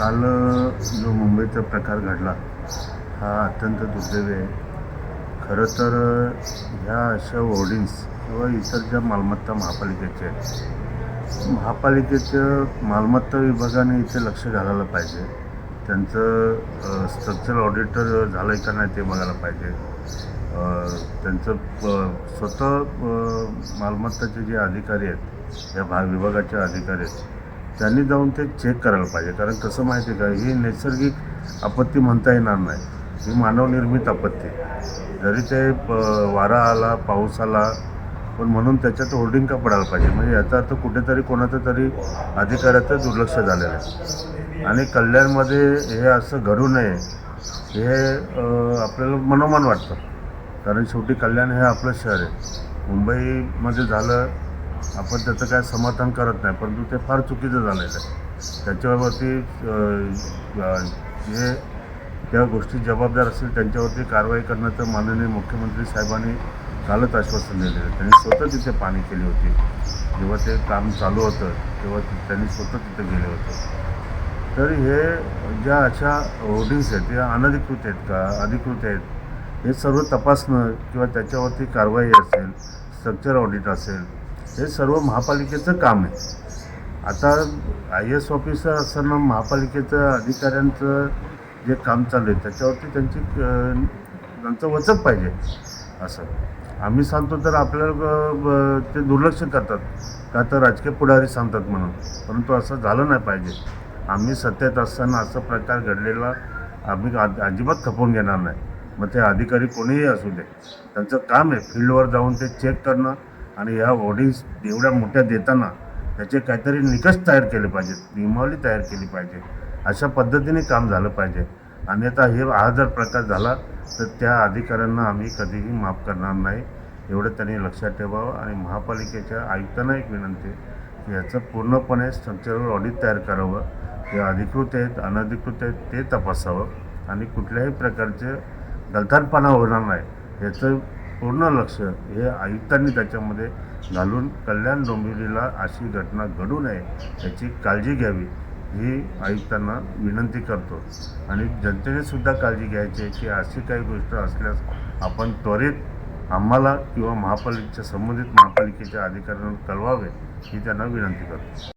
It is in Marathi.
काल जो मुंबईचा प्रकार घडला हा अत्यंत दुर्दैवी आहे. खरं तर ह्या अशा होर्डिंग्स किंवा इतर ज्या मालमत्ता महापालिकेच्या आहेत महापालिकेच्या मालमत्ता विभागाने इथे लक्ष घालायला पाहिजे. त्यांचं स्ट्रक्चरल ऑडिटर झालं आहे का नाही ते बघायला पाहिजे. त्यांचं प- स्वतः मालमत्ताचे जे अधिकारी आहेत या भाग विभागाचे अधिकारी आहेत त्यांनी जाऊन ते चेक करायला पाहिजे. कारण कसं माहिती आहे का ही नैसर्गिक आपत्ती म्हणता येणार नाही. ही मानवनिर्मित आपत्ती जरी ते प- वारा आला पाऊस आला पण म्हणून त्याच्यात होल्डिंग का पडायला पाहिजे? म्हणजे याचा अर्थ कुठेतरी कोणाचं तरी अधिकाऱ्याचं दुर्लक्ष झालेलं आहे. आणि कल्याणमध्ये हे असं घडू नये हे आपल्याला मनोमन वाटतं. कारण शेवटी कल्याण हे आपलं शहर आहे. मुंबईमध्ये झालं आपण त्याचं काय समर्थन करत नाही परंतु ते फार चुकीचं झालेलं आहे. त्याच्यावरती जे त्या गोष्टी जबाबदार असतील त्यांच्यावरती कारवाई करण्याचं माननीय मुख्यमंत्री साहेबांनी कालच आश्वासन दिलेलं आहे. त्यांनी स्वतः तिथे पाणी केली होती. जेव्हा ते काम चालू होतं तेव्हा त्यांनी स्वतः तिथे गेले होते. तर हे ज्या अशा होर्डिंग्स आहेत या अनधिकृत आहेत का अधिकृत आहेत हे सर्व तपासणं किंवा त्याच्यावरती कारवाई असेल स्ट्रक्चर ऑडिट असेल हे सर्व महापालिकेचं काम आहे. आता आय एस ऑफिसर असताना महापालिकेचं अधिकाऱ्यांचं जे काम चालू आहे त्याच्यावरती त्यांची त्यांचं वचक पाहिजे असं. आम्ही सांगतो तर आपल्याला ते दुर्लक्ष करतात. का तर राजकीय पुढारी सांगतात म्हणून. परंतु असं झालं नाही पाहिजे. आम्ही सत्तेत असताना असा प्रकार घडलेला आम्ही अजिबात खपवून घेणार नाही. मग ते अधिकारी कोणीही असू दे. त्यांचं काम आहे फील्डवर जाऊन ते चेक करणं आणि ह्या होर्डिंग्स एवढ्या मोठ्या देताना त्याचे काहीतरी निकष तयार केले पाहिजेत. नियमावली तयार केली पाहिजे. अशा पद्धतीने काम झालं पाहिजे. अन्यथा हे हा जर प्रकार झाला तर त्या अधिकाऱ्यांना आम्ही कधीही माफ करणार नाही. एवढं त्यांनी लक्षात ठेवावं आणि महापालिकेच्या आयुक्तांना एक विनंती आहे की याचं पूर्णपणे स्ट्रक्चरल ऑडिट तयार करावं. जे अधिकृत आहेत अनधिकृत आहेत ते तपासावं. आणि कुठल्याही प्रकारचे गलथानपणा होणार नाही. याचं पूर्ण लक्ष हे आयुक्तांनी त्याच्यामध्ये घालून कल्याण डोंबिवलीला अशी घटना घडू नये याची काळजी घ्यावी ही आयुक्तांना विनंती करतो. आणि जनतेने सुद्धा काळजी घ्यायची आहे की अशी काही गोष्ट असल्यास आपण त्वरित आम्हाला किंवा महापालिकेच्या संबंधित महापालिकेच्या अधिकाऱ्यांना कळवावे ही त्यांना विनंती करतो.